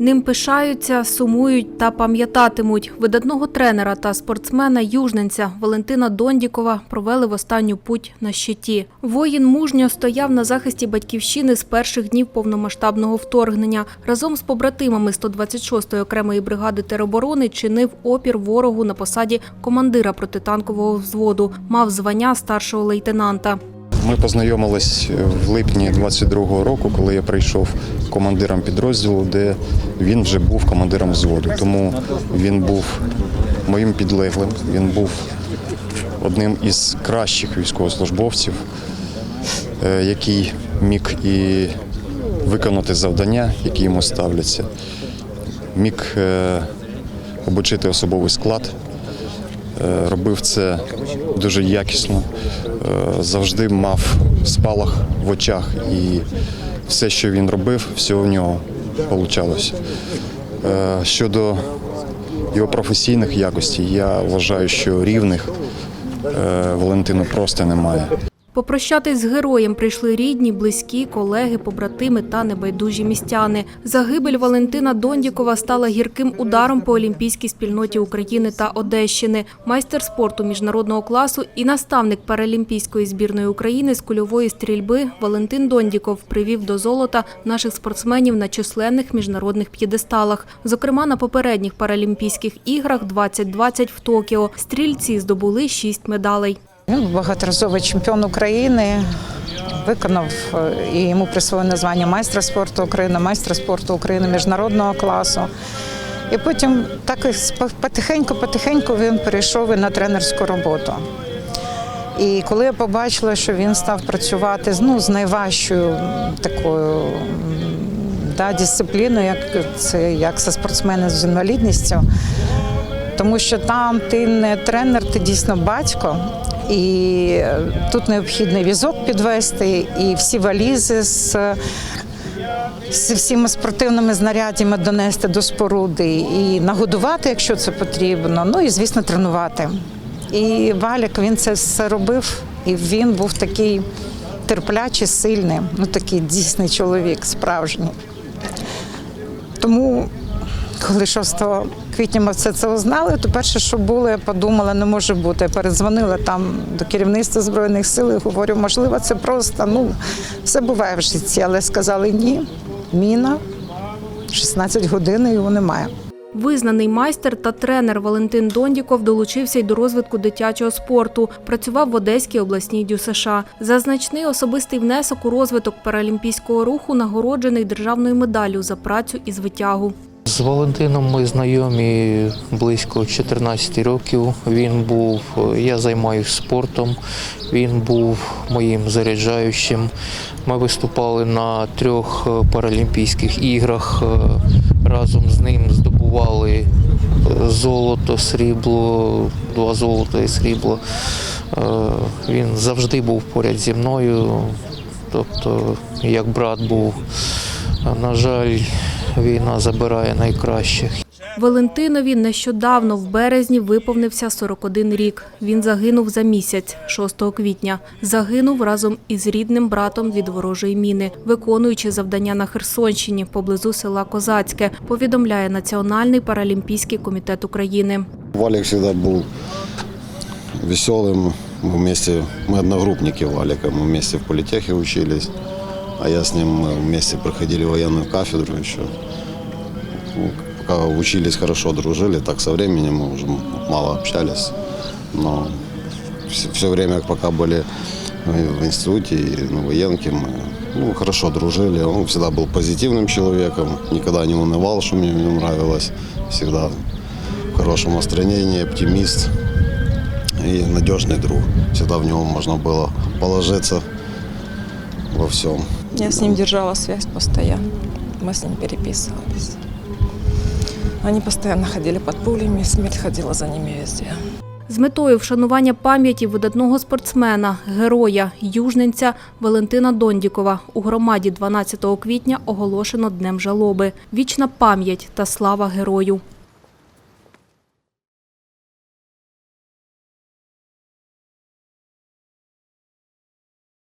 Ним пишаються, сумують та пам'ятатимуть. Видатного тренера та спортсмена южненця Валентина Дондікова провели в останню путь на щиті. Воїн мужньо стояв на захисті батьківщини з перших днів повномасштабного вторгнення. Разом з побратимами 126-ї окремої бригади тероборони чинив опір ворогу на посаді командира протитанкового взводу. Мав звання старшого лейтенанта. Ми познайомились в липні 22-го року, коли я прийшов командиром підрозділу, де він вже був командиром взводу. Тому він був моїм підлеглим. Він був одним із кращих військовослужбовців, е, який міг і виконати завдання, які йому ставляться, міг е, обучити особовий склад. Е, Робив це дуже якісно, е, завжди мав спалах в очах, і все, що він робив, все у нього вийшло. Щодо його професійних якостей, я вважаю, що рівних е, Валентину просто немає. Попрощатись з героєм прийшли рідні, близькі, колеги, побратими та небайдужі містяни. Загибель Валентина Дондікова стала гірким ударом по олімпійській спільноті України та Одещини. Майстер спорту міжнародного класу і наставник паралімпійської збірної України з кульової стрільби Валентин Дондіков привів до золота наших спортсменів на численних міжнародних п'єдесталах. Зокрема, на попередніх паралімпійських іграх 2020 в Токіо стрільці здобули шість медалей. Він багаторазовий чемпіон України. Виконав е, і йому присвоєно звання майстра спорту України, майстра спорту України міжнародного класу. І потім так потихеньку-потихеньку він перейшов і на тренерську роботу. І коли я побачила, що він став працювати ну, з найважчою такою да, дисципліною, як це як це спортсмени з інвалідністю, тому що там ти не тренер, ти дійсно батько. І е, тут необхідно візок підвести, і всі валізи з, з всіма спортивними знарядями донести до споруди, і нагодувати, якщо це потрібно. Ну і звісно, тренувати. І Валік він це все робив, і він був такий терплячий, сильний, ну такий дійсний чоловік, справжній. Тому, коли 6 квітня ми все це узнали, то перше, що було, я подумала, не може бути. Я передзвонила там до керівництва Збройних сил і говорю, можливо, це просто, ну, все буває в житті, але сказали ні, міна, 16 годин і його немає. Визнаний майстер та тренер Валентин Дондіков долучився й до розвитку дитячого спорту. Працював в Одеській обласній ДЮСШ. За значний особистий внесок у розвиток паралімпійського руху нагороджений державною медаллю за працю із витягу. З Валентином ми знайомі близько 14 років. Він був, я займаюся спортом, він був моїм заряджаючим. Ми виступали на трьох е, паралімпійських іграх. е, Разом з ним здобували е, золото, срібло, два золота і срібло. Він завжди був поряд зі мною, тобто як брат був. На жаль, війна забирає найкращих. Валентинові нещодавно в березні виповнився 41 рік. Він загинув за місяць, 6 квітня. Загинув разом із рідним братом від ворожої міни, виконуючи завдання на Херсонщині поблизу села Козацьке, повідомляє Національний паралімпійський комітет України. Валик всегда был веселым. Мы вместе, мы одногруппники Валика, мы вместе в политехе учились, А я с ним мы вместе проходили военную кафедру еще. Ну, Пока учились, хорошо дружили, так со временем мы уже мало общались, но все, время, пока были в институте и на военке, мы ну, хорошо дружили. Он всегда был позитивным человеком, никогда не унывал, что мне в нем нравилось, всегда в хорошем настроении, оптимист и надежный друг. Всегда в него можно было положиться во всем. Я с ним держала связь постоянно. Мы с ним переписывались. Они постоянно ходили под пулями, смерть ходила за ними везде. З метою вшанування пам'яті видатного спортсмена, героя, южненця Валентина Дондікова у громаді 12 квітня оголошено Днем жалоби. Вічна пам'ять та слава герою.